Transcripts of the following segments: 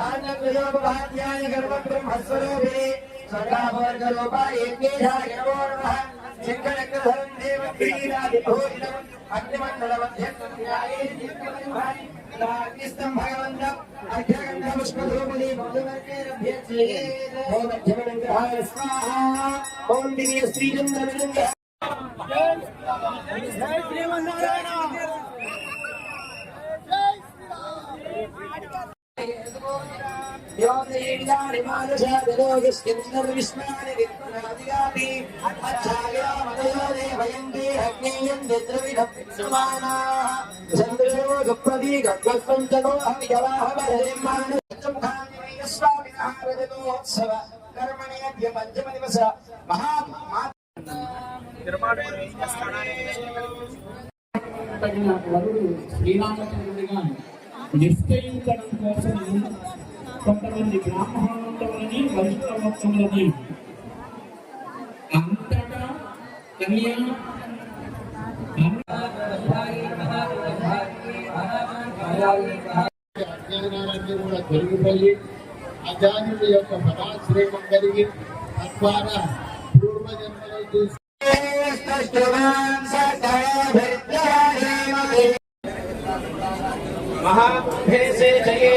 गानव्योपाध्याय गर्भब्रह्मस्वरूपिणे स्वर्गावर्गलोपाय एकेधाय नमो नमः शङ्करग्रहं देवक्रीडादिभूषणम् अग्निमण्डलमध्यस्थन्याये स्तम् भगवन्तम् अध्यगन्धपुष्पधूमने मधुवर्गेरभ्यर्चये गोमध्यमनङ्ग्रहाय स्वाहा ॐ दिव्यस्त्रीजन्दमिनङ्ग्रह जय श्रीमन्नारायण ఓం దివ్య శ్రీచంద్ర పంచమ దివస మహా తగిన వరుడు శ్రీరామచంద్రుడిగా నిశ్చయించడం కోసం కొంతమంది బ్రాహ్మణోత్తములని వైష్ణవోత్తములని అంతటా కళ్యాణ అజ్ఞానాలన్నీ కూడా తొలగిపోయి అజానుడి యొక్క పరాశ్రయం కలిగి తద్వారా పూర్వజన్మలో చూసి మహాభేసే జయే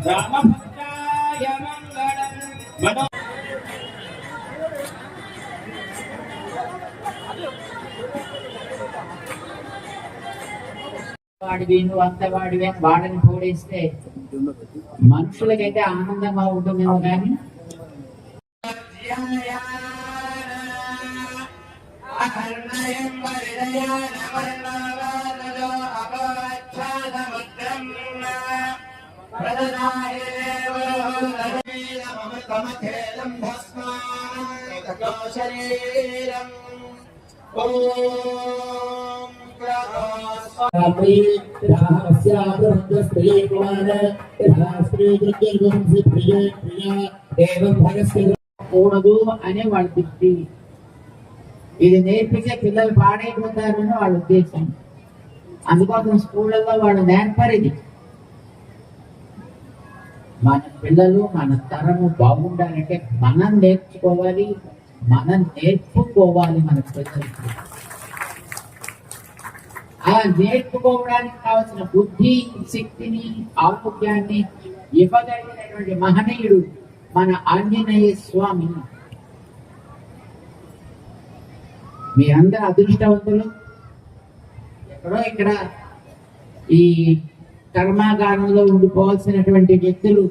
యశోహిమస్య వాడివి నువ్వు అంత వాడివి అని వాడని పోడేస్తే మనుషులకైతే ఆనందంగా ఉంటుందేమో కానీ రాత్రి రాహస్యాద్రస్త్రీ కూడదు అనే వాళ్ళ దృష్టి ఇది నేర్పించే పిల్లలు పాడైపోతారని వాళ్ళ ఉద్దేశం. అందుకోసం స్కూళ్ళల్లో వాళ్ళు నేర్పరిది మన పిల్లలు మన తరము బాగుండాలంటే మనం నేర్చుకోవాలి. మనం నేర్చుకోవాలి మన ప్రజలకు. అలా నేర్చుకోవడానికి కావాల్సిన బుద్ధి శక్తిని ఆరోగ్యాన్ని ఇవ్వగలిగినటువంటి మహనీయుడు మన ఆంజనేయ స్వామి. మీరందరూ అదృష్టవంతులు ఎక్కడో ఇక్కడ ఈ కర్మాగారంలో ఉండిపోవాల్సినటువంటి వ్యక్తులు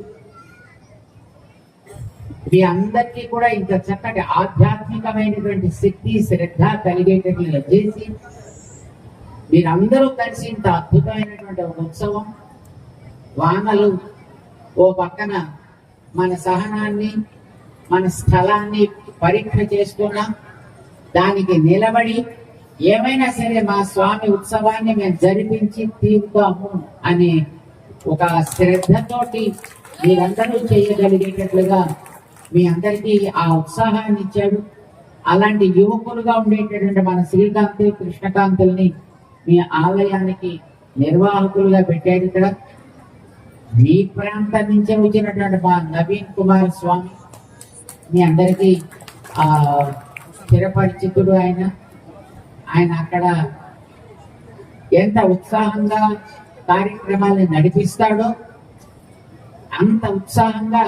మీ అందరికీ కూడా ఇంత చక్కటి ఆధ్యాత్మికమైనటువంటి శక్తి శ్రద్ధ కలిగేటట్లుగా చేసి మీరందరూ కలిసి ఇంత అద్భుతమైనటువంటి ఒక ఉత్సవం వానలు ఓ పక్కన మన సహనాన్ని మన స్థలాన్ని పరీక్ష చేసుకున్నాం దానికి నిలబడి ఏమైనా సరే మా స్వామి ఉత్సవాన్ని మేము జరిపించి తీరుతాము అనే ఒక శ్రద్ధతోటి మీరందరూ చేయగలిగేటట్లుగా మీ అందరికీ ఆ ఉత్సాహాన్ని ఇచ్చాడు. అలాంటి యువకులుగా ఉండేటటువంటి మన శ్రీకాంత్ కృష్ణకాంతుల్ని మీ ఆలయానికి నిర్వాహకులుగా పెట్టాడు ఇక్కడ. మీ ప్రాంతం నుంచే వచ్చినటువంటి మా నవీన్ కుమార్ స్వామి మీ అందరికీ ఆ స్థిరపరిచితుడు ఆయన. ఆయన అక్కడ ఎంత ఉత్సాహంగా కార్యక్రమాలను నడిపిస్తాడో అంత ఉత్సాహంగా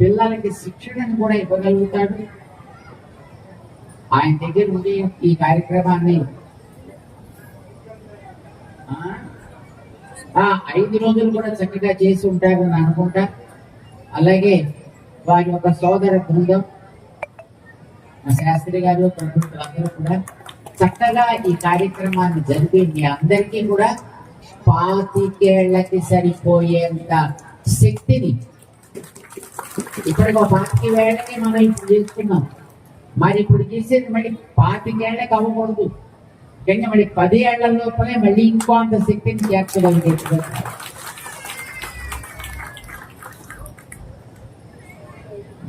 పిల్లలకి శిక్షణను కూడా ఇవ్వగలుగుతాడు. ఆయన దగ్గర ఉండి ఈ కార్యక్రమాన్ని ఆ, ఐదు రోజులు కూడా చక్కగా చేసి ఉంటారని అనుకుంటా. అలాగే వారి యొక్క సోదర బృందం మా శాస్త్రి గారు ప్రభుత్వం అందరూ కూడా చక్కగా ఈ కార్యక్రమాన్ని జరిపి మీ అందరికీ కూడా పాతికేళ్ళకి సరిపోయేంత శక్తిని ఇప్పటికి ఒక పాతిక మనం ఇప్పుడు చేసుకున్నాం మరి ఇప్పుడు చేసేది మళ్ళీ పాతికేళ్ళకి అవ్వకూడదు కానీ మళ్ళీ పది ఏళ్ళ లోపలే మళ్ళీ ఇంకో అంత శక్తిని చేర్చగలిగేట్టుగా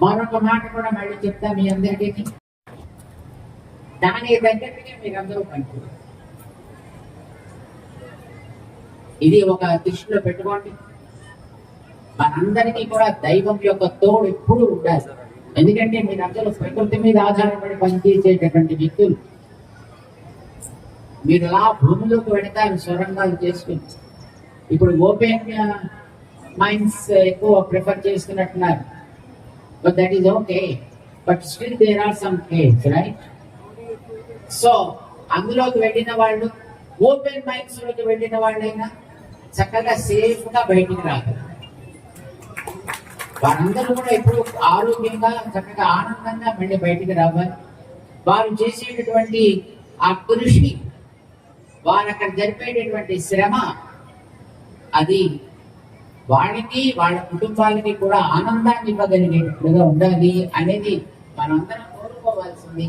మరొక మాట కూడా మళ్ళీ చెప్తా మీ అందరికీ దానికి తగ్గట్టుగా మీరు అందరూ పనిచేయాలి ఇది ఒక దృష్టిలో పెట్టుకోండి. మనందరికీ కూడా దైవం యొక్క తోడు ఎప్పుడు ఉండాలి. ఎందుకంటే మీరు అందరూ ప్రకృతి మీద ఆధారపడి పనిచేసేటటువంటి వ్యక్తులు. మీరు అలా భూమిలోకి వెళతారు సొరంగాలు చేసుకుని. ఇప్పుడు ఓపెన్ uh, మైండ్స్ ఎక్కువ prefer చేస్తున్నట్టున్నారు. But that is okay but still there are some case right so అందులోకి వెళ్ళిన వాళ్ళు ఓపెన్ మైండ్స్లోకి వెళ్ళిన వాళ్ళైనా చక్కగా సేఫ్గా బయటికి రాగలరు. వారందరూ కూడా ఇప్పుడు ఆరోగ్యంగా చక్కగా ఆనందంగా మళ్ళీ బయటికి రావాలి. వారు చేసేటటువంటి ఆ కృషి వారు అక్కడ జరిపేటటువంటి శ్రమ అది వాళ్ళకి వాళ్ళ కుటుంబాలకి కూడా ఆనందాన్ని ఇవ్వగలిగేటట్లుగా ఉండాలి అనేది మనందరం కోరుకోవాల్సింది.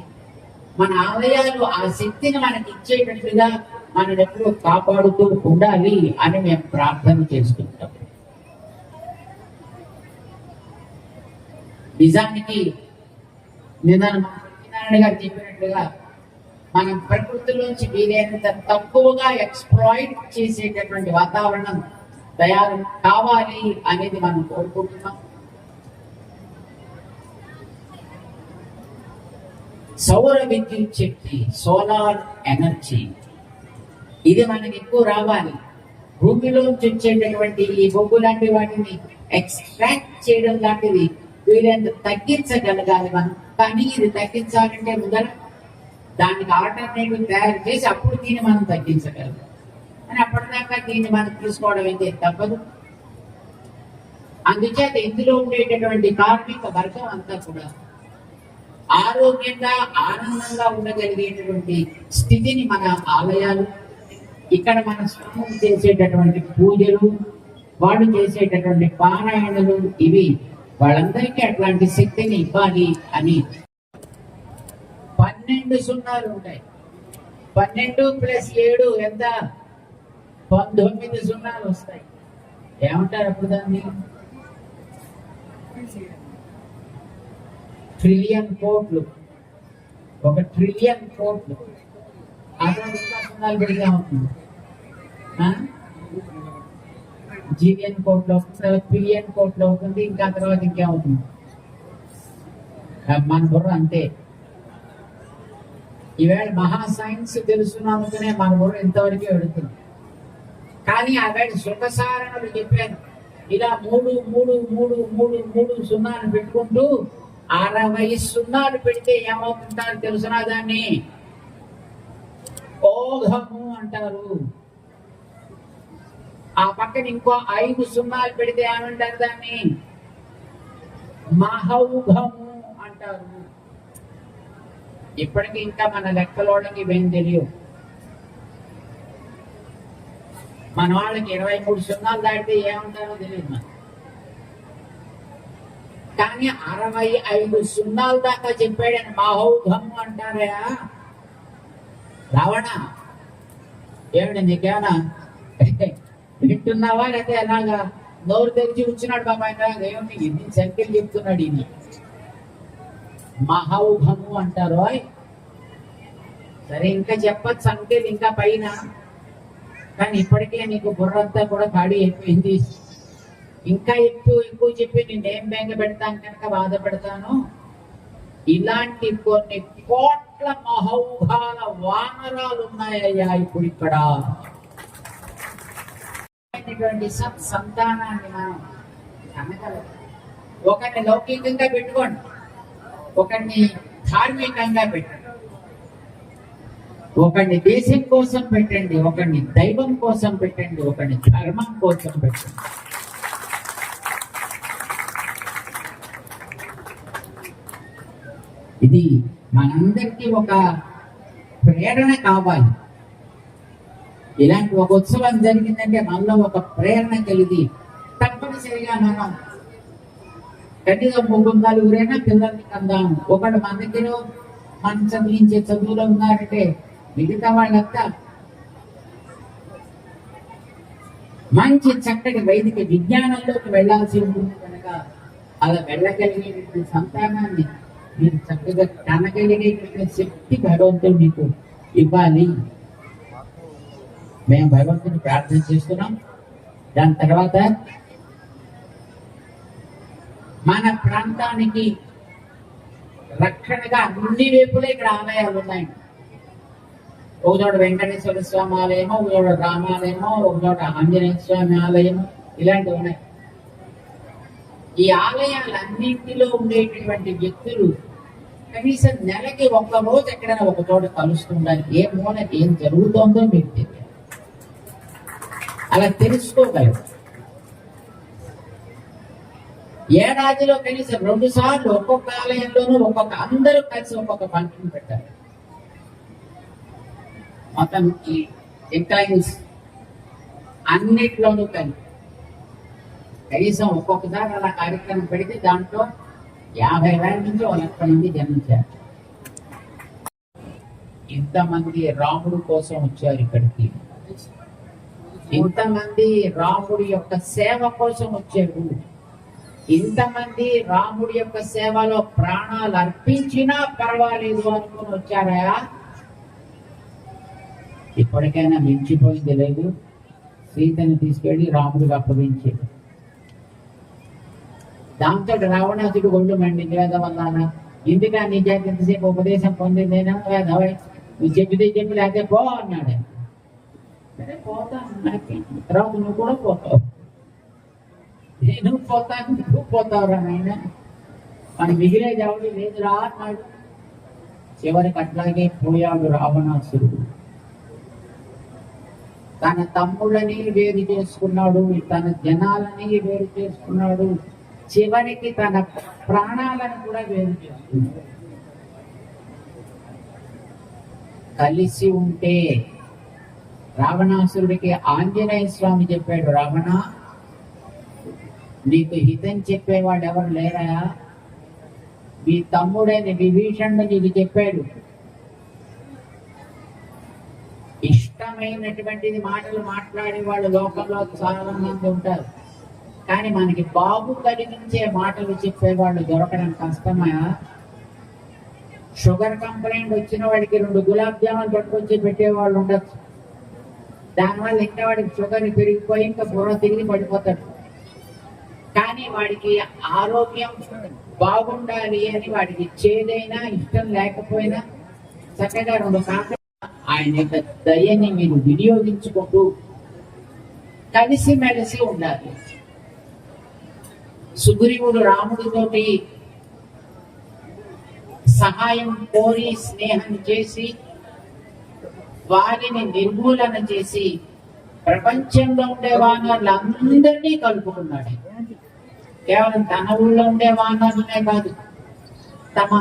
మన ఆలయాలు ఆ శక్తిని మనకి ఇచ్చేటట్లుగా మనం ఎప్పుడూ కాపాడుతూ ఉండాలి అని మేము ప్రార్థన చేసుకుంటాం. నిజానికి నిన్న సత్యనారాయణ గారు చెప్పినట్లుగా మనం ప్రకృతిలోంచి వీలైనంత తక్కువగా ఎక్స్ప్లాయిట్ చేసేటటువంటి వాతావరణం తయారు కావాలి అనేది మనం కోరుకుంటున్నాం. సౌర విద్యుత్ శక్తి సోలార్ ఎనర్జీ ఇది మనకి ఎక్కువ రావాలి. భూమిలోంచి వచ్చేటటువంటి ఈ బొగ్గు లాంటి వాటిని ఎక్స్ట్రాక్ట్ చేయడం లాంటిది వీలైనంత తగ్గించగలగాలి మనం. కానీ ఇది తగ్గించాలంటే ముందర దానికి ఆల్టర్నేటివ్ తయారు చేసి అప్పుడు దీన్ని మనం తగ్గించగలం. అని అప్పటిదాకా దీన్ని మనం తీసుకోవడం అయితే తప్పదు. అందుచేత ఇందులో ఉండేటటువంటి కార్మిక వర్గం అంతా కూడా ఆరోగ్యంగా ఆనందంగా ఉండగలిగేటటువంటి స్థితిని మన ఆలయాలు ఇక్కడ మన స్వామి చేసేటటువంటి పూజలు వాళ్ళు చేసేటటువంటి పారాయణలు ఇవి వాళ్ళందరికీ అట్లాంటి శక్తిని ఇవ్వాలి అని. పన్నెండు సున్నాలు ఉంటాయి. పన్నెండు ప్లస్ ఏడు ఎంత? పంతొమ్మిది సున్నాలు వస్తాయి. ఏమంటారు అప్పుడు దాన్ని? ట్రిలియన్ కోట్లు. ఒక ట్రిలియన్ కోట్లు. అక్కడ ఇంకా సున్నాలు పెడితే అవుతుంది జీవియన్ కోర్టులో అవుతుంది తర్వాత బిలియన్ కోట్లు ఉంటుంది ఇంకా తర్వాత ఇంకేమవుతుంది ఆ, మన బుర్ర అంతే. ఈవేళ మహా సైన్స్ తెలుసున్నందుకనే మన బుర్ర ఇంతవరకు వెళుతుంది. కానీ ఆవేళ శృంగసారణలు చెప్పాను ఇలా మూడు మూడు మూడు మూడు మూడు సున్నాలు పెట్టుకుంటూ అరవై సున్నాలు పెడితే ఏమవుతుంటారు తెలుసునా దాన్ని? ఓఘము అంటారు. ఆ పక్కన ఇంకో ఐదు సున్నాలు పెడితే ఏమంటారు దాన్ని? మహౌభము అంటారు. ఇప్పటికి ఇంకా మన లెక్కలోడకి ఇవేం తెలియవు. మన వాళ్ళకి ఇరవై మూడు సున్నాలు దాటితే ఏముంటారో తెలియదు మనకి. కానీ అరవై ఐదు సున్నాలు దాకా చెప్పాడని మహౌభము అంటారా? రావణ ఏమిటి నీకేమన్నా? వింటున్నావా? లేకపోతే ఎలాగా? నోరు తెరిచి వచ్చినాడు బాబాయ్ ఏమిటి ఎన్ని సంఖ్యలు చెప్తున్నాడు ఇది మహౌఘము అంటారు. సరే ఇంకా చెప్పచ్చు సంఖ్యలు ఇంకా పైన. కానీ ఇప్పటికే నీకు బుర్రంతా కూడా ఖాళీ అయిపోయింది. ఇంకా ఎక్కువ ఎక్కువ చెప్పి నేనేం బెంగ పెడతాను కనుక బాధపడతాను. ఇలాంటి కొన్ని కోట్ల మహౌఘాల వానరాలు ఉన్నాయ్యా ఇప్పుడు ఇక్కడ. అయినటువంటి సత్ సంతానాన్ని మనం కనగలం ఒకరిని లౌకికంగా పెట్టుకోండి. ఒకరిని ధార్మికంగా పెట్టండి. ఒకరిని దేశం కోసం పెట్టండి ఒకరిని దైవం కోసం పెట్టండి ఒకరిని ధర్మం కోసం పెట్టండి. ఇది మనందరికీ ఒక ప్రేరణ కావాలి. ఇలాంటి ఒక ఉత్సవం జరిగిందంటే మనలో ఒక ప్రేరణ కలిగి తప్పనిసరిగా మనం కనీసం ముగ్గురు నలుగురైనా పిల్లల్ని కందాం. ఒకడు మన దగ్గర మనం చదివించే చదువులో ఉన్నారంటే మిగతా వాళ్ళంతా మంచి చక్కటి వైదిక విజ్ఞానంలోకి వెళ్ళాల్సి ఉంటుంది కనుక అలా వెళ్ళగలిగేటువంటి సంతానాన్ని మీరు చక్కగా కనగలిగేటువంటి శక్తి భగవంతుడు మీకు ఇవ్వాలి. మేము భగవంతుని ప్రార్థన చేస్తున్నాం. దాని తర్వాత మన ప్రాంతానికి రక్షణగా అన్ని వైపులే ఇక్కడ ఆలయాలు ఉన్నాయి. ఒక చోట వెంకటేశ్వర స్వామి ఆలయము ఒక చోట రామాలయము ఒక చోట ఆంజనేయ స్వామి ఆలయము ఇలాంటివి ఉన్నాయి. ఈ ఆలయాలన్నింటిలో ఉండేటటువంటి వ్యక్తులు కనీసం నెలకి ఒక్క రోజు ఎక్కడైనా ఒక చోట కలుస్తుండాలి. ఏ మూలకి ఏం జరుగుతోందో మీకు తెలియదు. అలా తెలుసుకోగలరు ఏడాదిలో కనీసం రెండు సార్లు ఒక్కొక్క ఆలయంలోనూ ఒక్కొక్క అందరూ కలిసి ఒక్కొక్క ఫంక్షన్ పెట్టారు మొత్తం ఈ ఎంటైమ్స్ అన్నిట్లోనూ కలిపి కనీసం ఒక్కొక్కసారి అలా కార్యక్రమం పెడితే దాంట్లో యాభై వేల నుంచి ఒక లక్ష మంది జన్మించారు. ఇంతమంది రాముడు కోసం వచ్చారు ఇక్కడికి. ఇంతమంది రాముడి యొక్క సేవ కోసం వచ్చారు. ఇంతమంది రాముడి యొక్క సేవలో ప్రాణాలు అర్పించినా పర్వాలేదు అనుకుని వచ్చారా? ఇప్పటికైనా మించిపోయింది లేదు. సీతని తీసుకెళ్ళి రాముడికి అప్పగించాడు దాంతో రావణాసుడు ఒళ్ళు మండింది వేదవల్లాన ఇందుకా నీ చేత ఎంతసేపు ఉపదేశం పొందిందేనా వేదవై నువ్వు చెప్పితే చెప్పి లేకపోతే పో అన్నాడు. సరే పోతాను నాకేం. తర్వాత నువ్వు కూడా పోతావు. నేను పోతాను నువ్వు పోతావురా నాయన. మన మిగిలేది ఎవడు లేదురా అన్నాడు. చివరికి అట్లాగే పోయాడు రావణాసురుడు. తన తమ్ముళ్ళని వేరు చేసుకున్నాడు తన జనాలని వేరు చేసుకున్నాడు. చివరికి తన ప్రాణాలను కూడా వేరు చేసుకున్నాడు. కలిసి ఉంటే రావణాసురుడికి ఆంజనేయ స్వామి చెప్పాడు రావణ నీకు హితం చెప్పేవాడు ఎవరు లేరా? మీ తమ్ముడైన విభీషణుడు నీకు చెప్పాడు ఇష్టమైనటువంటిది మాటలు మాట్లాడే వాళ్ళు లోకంలో చాలా మంది ఉంటారు. కానీ మనకి బాబు కలిగించే మాటలు చెప్పేవాళ్ళు దొరకడం కష్టమా? షుగర్ కంప్లైంట్ వచ్చిన వాడికి రెండు గులాబ్ జామున్ పట్టుకొచ్చి పెట్టేవాళ్ళు ఉండొచ్చు. దానివల్ల ఇంకా వాడికి షుగర్ పెరిగిపోయి ఇంకా బుర్ర తిరిగి పడిపోతాడు. కానీ వాడికి ఆరోగ్యం బాగుండాలి అని వాడికి చేదైనా ఇష్టం లేకపోయినా చక్కగా రెండు కాక ఆయన యొక్క దయని మీరు వినియోగించుకుంటూ కలిసిమెలిసి ఉండాలి. సుగ్రీవుడు రాముడితోటి సహాయం కోరి స్నేహం చేసి వారిని నిర్మూలన చేసి ప్రపంచంలో ఉండే వానరులందరినీ కలుపుకున్నాడు. కేవలం తన ఊళ్ళో ఉండే వానరులనే కాదు తమ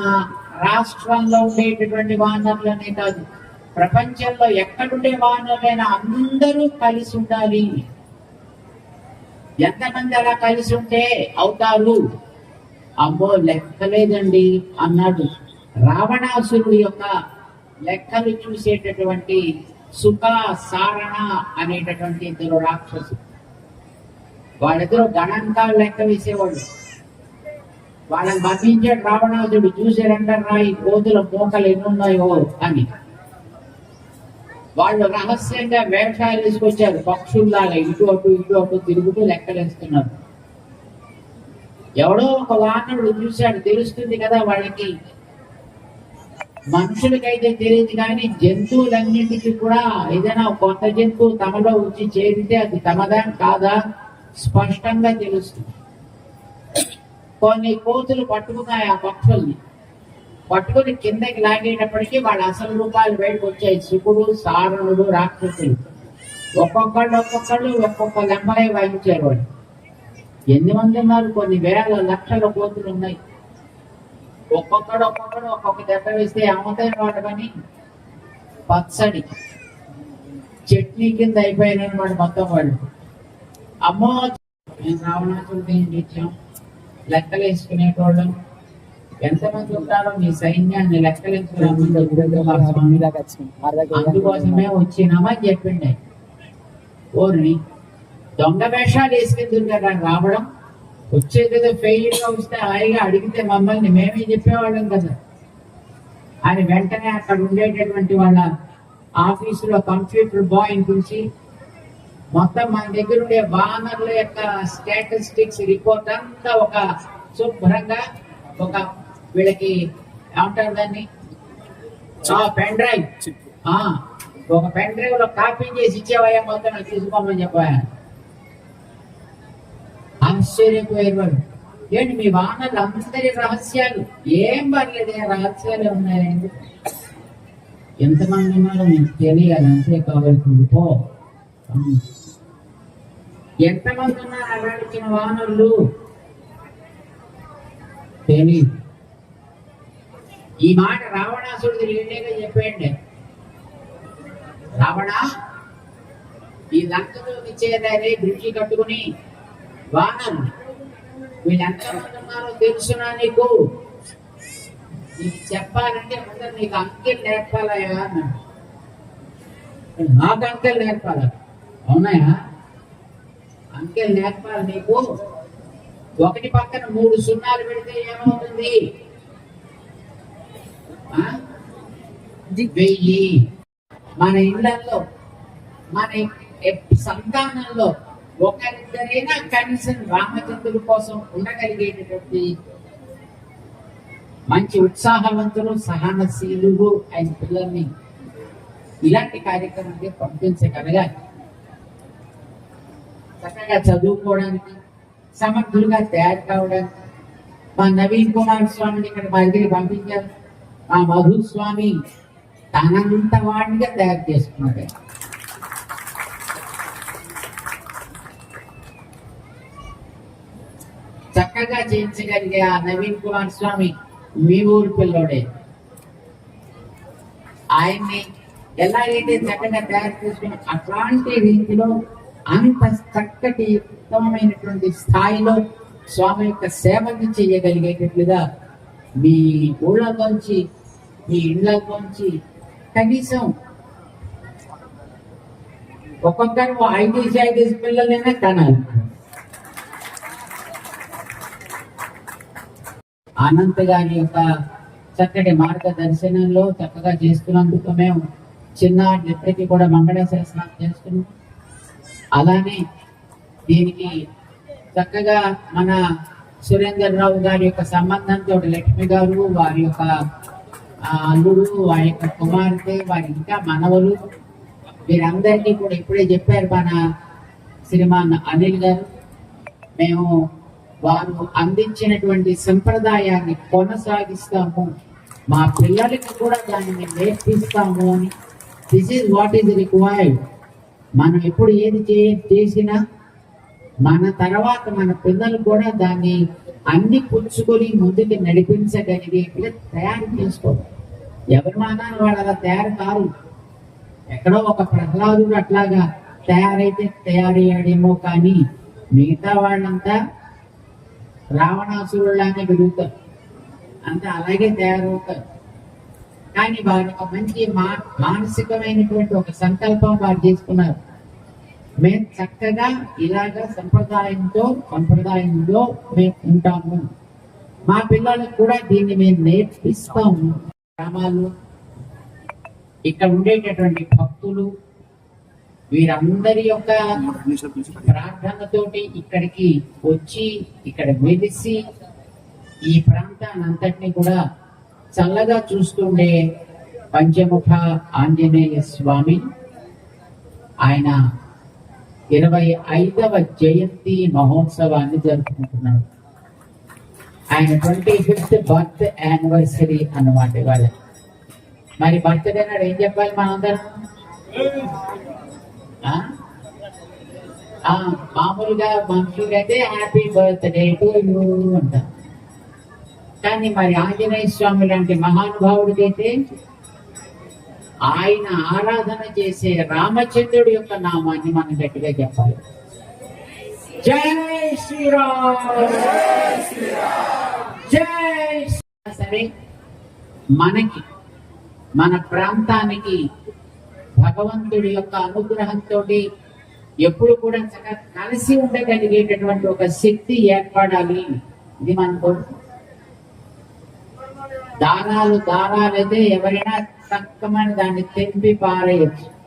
రాష్ట్రంలో ఉండేటటువంటి వానరులనే కాదు ప్రపంచంలో ఎక్కడుండే వానరులైనా అందరూ కలిసి ఉండాలి. ఎంతమంది అలా కలిసి ఉంటే అవుతారు? అమ్మో లెక్కలేదండి అన్నాడు రావణాసురుడు యొక్క లెక్కలు చూసేటటువంటి సుఖ సారణ అనేటటువంటి ఇద్దరు రాక్షసులు. వాళ్ళిద్దరు గణాంకాలు లెక్క వేసేవాళ్ళు. వాళ్ళని బంధించాడు రావణాసుడు చూసారంటారా ఈ కోతుల మూకలు ఎన్నున్నాయో అని. వాళ్ళు రహస్యంగా వేషాలు తీసుకొచ్చారు పక్షుల్లాగా ఇటు అటు ఇటు అటు తిరుగుతూ లెక్కలేస్తున్నారు ఎవడో ఒక వానరుడు చూశాడు తెలుస్తుంది కదా వాళ్ళకి మనుషులకైతే తెలియదు కానీ జంతువులన్నింటికి కూడా ఏదైనా కొత్త జంతువు తమలో వచ్చి చేరితే అది తమదా కాదా? స్పష్టంగా తెలుస్తుంది. కొన్ని కోతులు పట్టుకున్నాయి ఆ పక్షుల్ని. పట్టుకుని కిందకి లాగేటప్పటికీ వాళ్ళ అసలు రూపాయలు బయటకు వచ్చాయి. శివుడు సారణుడు రాక్షసులు. ఒక్కొక్కళ్ళు ఒక్కొక్కళ్ళు ఒక్కొక్క లెంబలే వాయించారు వాళ్ళు. ఎన్ని మంది ఉన్నారు కొన్ని వేల లక్షల కోతులు ఉన్నాయి. ఒక్కొక్కడు ఒక్కొక్కడు ఒక్కొక్క దెబ్బ వేస్తే ఏమవుతాయి వాటి కానీ పచ్చడి. చట్నీ కింద అయిపోయిన అనమాట మొత్తం వాళ్ళు. అమ్మో! మేము రావణాసుడికి ఏం తెచ్చాం లెక్కలు వేసుకునేటోళ్ళం ఎంతమంది ఉంటారో మీ సైన్యాన్ని లెక్కలు అందుకోసమే వచ్చినామని చెప్పిండే. ఓర్ని దొంగ వేషాలు వేసుకెళ్తుంటారు రావడం వచ్చేది ఫెయిల్గా వస్తే హాయిగా అడిగితే మమ్మల్ని మేమే చెప్పేవాళ్ళం కదా? అని వెంటనే అక్కడ ఉండేటటువంటి వాళ్ళ ఆఫీసులో కంప్యూటర్ బాయ్ పిలిచి మొత్తం మన దగ్గర ఉండే వానర్ల యొక్క స్టాటిస్టిక్స్ రిపోర్ట్ అంతా ఒక శుభ్రంగా ఒక వీళ్ళకి ఏమంటారు దాన్ని? పెన్ డ్రైవ్ ఆ, ఒక పెన్ డ్రైవ్లో కాపీ చేసి ఇచ్చేవయ్యా మొత్తం తీసుకోమని చెప్పా ఆశ్చర్యపోయేవాడు ఏంటి మీ వానలు అందరి రహస్యాలు? ఏం పర్లేదే ఏ రహస్యాలే ఉన్నాయండి ఎంతమంది ఉన్నారో మీకు తెలియాలి అంతే కావాల్సింది పో. ఎంతమంది ఉన్నారు అడగడిచిన వానరులు తెలియదు ఈ మాట రావణాసుడు లేటేగా చెప్పండి రావణ ఈ లంకతో చేరారే బ్రిడ్జి కట్టుకుని వానరు వీళ్ళు ఉన్నారో తెలుసునా నీకు? నీకు చెప్పాలంటే ముందర నీకు అంకెలు నేర్పాలయా అన్నాడు. నాకు అంకెలు నేర్పాల? అవునాయా? అంకెలు నేర్పాలి నీకు? ఒకటి పక్కన మూడు సున్నాలు పెడితే ఏమవుతుంది? ఆ? వెయ్యి. మన ఇళ్ళలో మన సంతానంలో ఒకరిద్దరైనా కనీసం రామచంద్రుడి కోసం ఉండగలిగేటటువంటి మంచి ఉత్సాహవంతులు సహనశీలు ఆయన పిల్లల్ని ఇలాంటి కార్యక్రమానికి పంపించగలగాలి. చక్కగా చదువుకోవడానికి సమర్థులుగా తయారు కావడానికి మా నవీన్ కుమార్ స్వామిని ఇక్కడ మా దగ్గరికి పంపించారు. మా మధు స్వామి తనంత వాడిగా తయారు చేసుకున్నాడు చక్కగా చేయించగలిగే ఆ నవీన్ కుమార్ స్వామి మీ ఊరు పిల్లోడే. ఆయన్ని ఎలాగైతే చక్కగా తయారు చేసుకుని అట్లాంటి రీతిలో అంత చక్కటి ఉత్తమమైనటువంటి స్థాయిలో స్వామి యొక్క సేవకి చేయగలిగేటట్లుగా మీ ఊళ్ళలోంచి మీ ఇళ్ళలోంచి కనీసం ఒక్కొక్కరు ఐదేసి ఐదేసి పిల్లలైనా కనాలి. అనంత్ గారి యొక్క చక్కటి మార్గదర్శనంలో చక్కగా చేస్తున్నందుకు మేము చిన్న ఎప్పటికి కూడా మంగళాశాసనం స్నానం చేస్తున్నాం. అలానే దీనికి చక్కగా మన సురేందర్ రావు గారి యొక్క సంబంధంతో లక్ష్మి గారు వారి యొక్క అల్లుడు వారి యొక్క కుమార్తె వారి ఇంకా మనవలు వీరందరికీ కూడా ఇప్పుడే చెప్పారు మన శ్రీమాన్ అనిల్ గారు. మేము వారు అందించినటువంటి సంప్రదాయాన్ని కొనసాగిస్తాము. మా పిల్లలకి కూడా దానిని నేర్పిస్తాము అని. This is what is required మనం ఎప్పుడు ఏది చే- చేసినా మన తర్వాత మన పిల్లలు కూడా దాన్ని అన్ని పుచ్చుకొని ముందుకు నడిపించగలిగేట్లా తయారు చేసుకోవాలి. ఎవరి మానాన్ని వాళ్ళు అలా తయారు కారు. ఎక్కడో ఒక ప్రహ్లాదుడు అట్లాగా తయారైతే తయారయ్యాడేమో కానీ మిగతా వాళ్ళంతా రావణాసురులానే పెరుగుతారు అంతా అలాగే తయారవుతారు. కానీ వారు ఒక మంచి మా మానసికమైనటువంటి ఒక సంకల్పం వారు చేసుకున్నారు. మేము చక్కగా ఇలాగ సంప్రదాయంతో సంప్రదాయంలో మేము ఉంటాము. మా పిల్లలకు కూడా దీన్ని మేము నేర్పిస్తాము. గ్రామాలు ఇక్కడ ఉండేటటువంటి భక్తులు వీరందరి యొక్క ప్రార్థనతోటి ఇక్కడికి వచ్చి ఇక్కడ వెలిసి ఈ ప్రాంతాన్ని అంతటిని కూడా చల్లగా చూస్తుండే పంచముఖ ఆంజనేయ స్వామి. ఆయన ఇరవై ఐదవ జయంతి మహోత్సవాన్ని జరుపుకుంటున్నాడు. ఆయన ట్వంటీ ఫిఫ్త్ బర్త్ యానివర్సరీ అన్నమాట ఇవాళ. మరి బర్త్డే నాడు ఏం చెప్పాలి మనందరం? మామూలుగా మనుషులకైతే హ్యాపీ బర్త్డే టు యూ అంటారు కానీ మరి ఆంజనేయ స్వామి లాంటి మహానుభావుడికైతే ఆయన ఆరాధన చేసే రామచంద్రుడి యొక్క నామాన్ని మనం గట్టిగా చెప్పాలి. జై శ్రీరామ్! జై సరే మనకి మన ప్రాంతానికి భగవంతుడి యొక్క అనుగ్రహంతో ఎప్పుడు కూడా చక్కగా కలిసి ఉండగలిగేటటువంటి ఒక శక్తి ఏర్పడాలి. ఇది మన కోరిక. దారాలు దారాలు ఎవరైనా తక్కువని దాన్ని తెంపి పారేయచ్చు.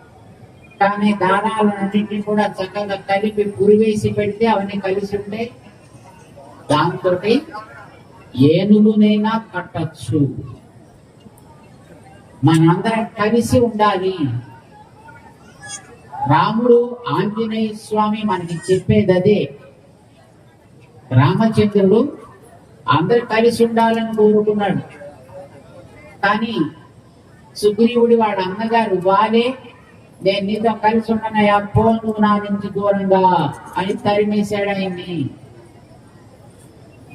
కానీ దారాలన్నింటినీ కూడా చక్కగా కలిపి పురివేసి పెడితే అవన్నీ కలిసి ఉంటే దాంతో ఏనుగునైనా కట్టచ్చు. మనందరం కలిసి ఉండాలి. రాముడు ఆంజనేయ స్వామి మనకి చెప్పేది అదే. రామచంద్రుడు అందరు కలిసి ఉండాలని కోరుకున్నాడు. కానీ సుగ్రీవుడి వాడు అన్నగారు వాలే నేను నీతో కలిసి ఉండనయ్యా పో నువ్వు నా నుంచి దూరంగా అని తరిమేశాడు ఆయన్ని.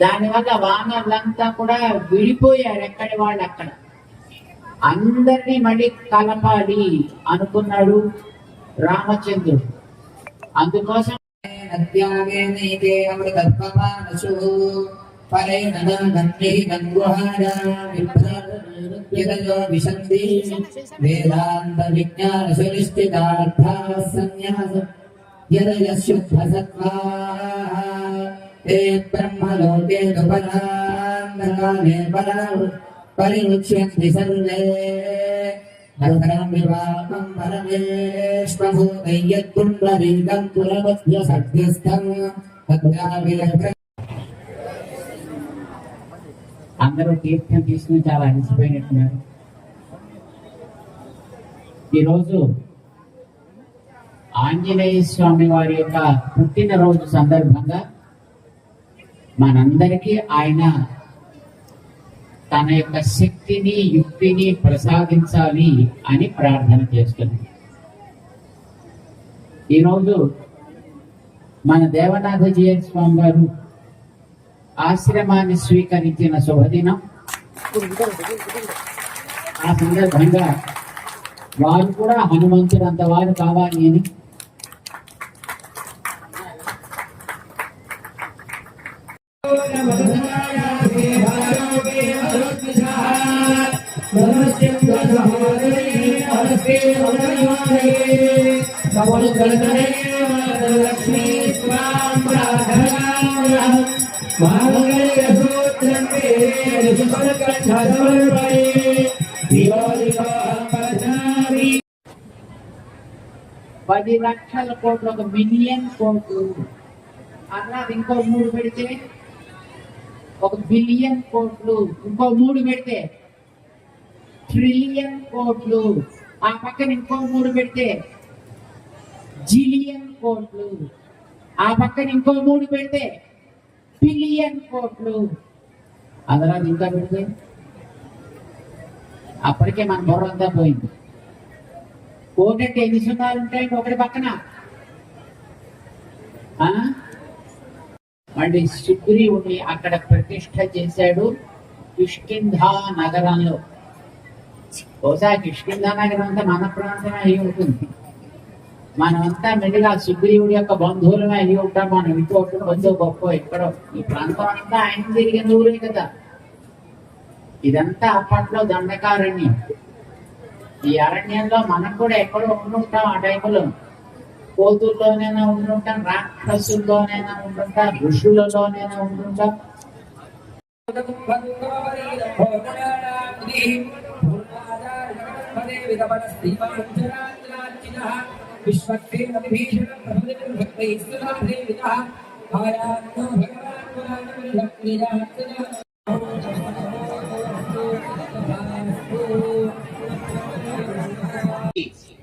దానివల్ల వానర్లంతా కూడా విడిపోయారు ఎక్కడి వాళ్ళు అక్కడ. అందరినీ మళ్ళీ కలపాలి అనుకున్నాడు. రామచంద్రుడు అందుకోసం నద్యాగేనైతే అమృతత్వమానసు ఫలేన నన్నే గంగుహార విభ్రయో విశంతి వేదాంత విజ్ఞాన సునిశ్చితార్థ సన్యాస యదయ శుద్ధ సత్వాః ते ब्रह्मलोके दुपदान्तकाले परा परिमुच्यन्ति सर्वे नरकं विवाहं परमेष्वभूतै यत्पुण्डरीकं पुरमध्य सद्यस्थं तत्राविलग्न అందరూ తీర్థం తీసుకుని చాలా అలసిపోయినట్టున్నారు ఈరోజు ఆంజనేయ స్వామి వారి యొక్క పుట్టినరోజు సందర్భంగా మనందరికీ ఆయన తన యొక్క శక్తిని యుక్తిని ప్రసాదించాలి అని ప్రార్థన చేస్తుంది. ఈరోజు మన దేవనాథజీయ స్వామి వారు ఆశ్రమాన్ని స్వీకరించిన శుభదినం. ఆ సందర్భంగా వారు కూడా హనుమంతుడు అంత వారు కావాలి అని. పది లక్షల కోట్లు ఒక మిలియన్ కోట్లు. అలా ఇంకో మూడు పెడితే? ఒక బిలియన్ కోట్లు ఇంకో మూడు పెడితే? ట్రిలియన్ కోట్లు ఆ పక్కన ఇంకో మూడు పెడితే జిలియన్ కోట్లు ఆ పక్కన ఇంకో మూడు పెడితే బిలియన్ కోట్లు అదలా ఇంకా పెడితే? అప్పటికే మన బుర్ర అంతా పోయింది. కోటంటే ఎన్ని సున్నాలు ఉంటాయండి ఒకటి పక్కన? ఆ? మళ్ళీ సుగ్రీవుని అక్కడ ప్రతిష్ట చేశాడు కిష్కింధా నగరంలో. బహుశా కృష్ణ నగరం అంతా మన ప్రాంతమే అయి ఉంటుంది. మనమంతా మెల్లిగా సుగ్రీవుడి యొక్క బంధువులమే అయి ఉంటాం. మనం ఇంకో కొంచెం గొప్ప ఎక్కడో. ఈ ప్రాంతం అంతా ఆయన తిరిగిన ఊరే కదా. ఇదంతా అప్పట్లో దండకారణ్యం. ఈ అరణ్యంలో మనం కూడా ఎక్కడో ఉండుంటాం ఆ టైంలో. కోతుల్లోనైనా ఉండుంటాం రాక్షసుల్లోనైనా ఉండుంటాం ఋషులలోనైనా ఉండుంటాం.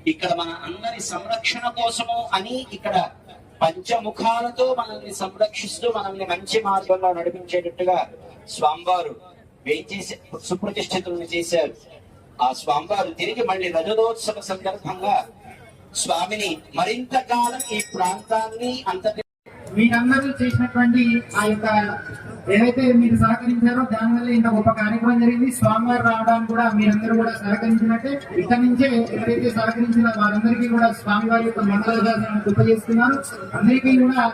ఇక్కడ మన అందరి సంరక్షణ కోసము అని ఇక్కడ పంచముఖాలతో మనల్ని సంరక్షిస్తూ మనల్ని మంచి మార్గంలో నడిపించేటట్టుగా స్వామివారు వేయించేసి సుప్రతిష్ఠితులను చేశారు. ఆ స్వామివారు తిరిగి మళ్ళీ రజతోత్సవ సందర్భంగా స్వామిని మరింత కాలం ఈ ప్రాంతాన్ని అంతటి మీరందరూ చేసినటువంటి ఆ యొక్క ఏదైతే మీరు సహకరించారో దానివల్ల ఇంత గొప్ప కార్యక్రమం జరిగింది. స్వామివారు రావడానికి కూడా మీరందరూ కూడా సహకరించినట్టే. ఇక్కడ నుంచే ఎవరైతే సహకరించిన వారందరికీ కూడా స్వామివారి యొక్క మంగళదాసాలను గొప్ప చేస్తున్నారు అందరికీ కూడా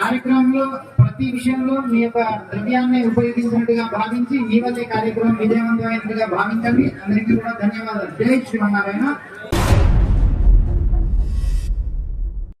కార్యక్రమంలో ప్రతి విషయంలో మీ యొక్క ద్రవ్యాన్ని ఉపయోగించినట్టుగా భావించి ఈ వచ్చే కార్యక్రమం విజయవంతమైనట్టుగా భావించండి. అందరికీ కూడా ధన్యవాదాలు. జై శ్రీమన్నారాయణ.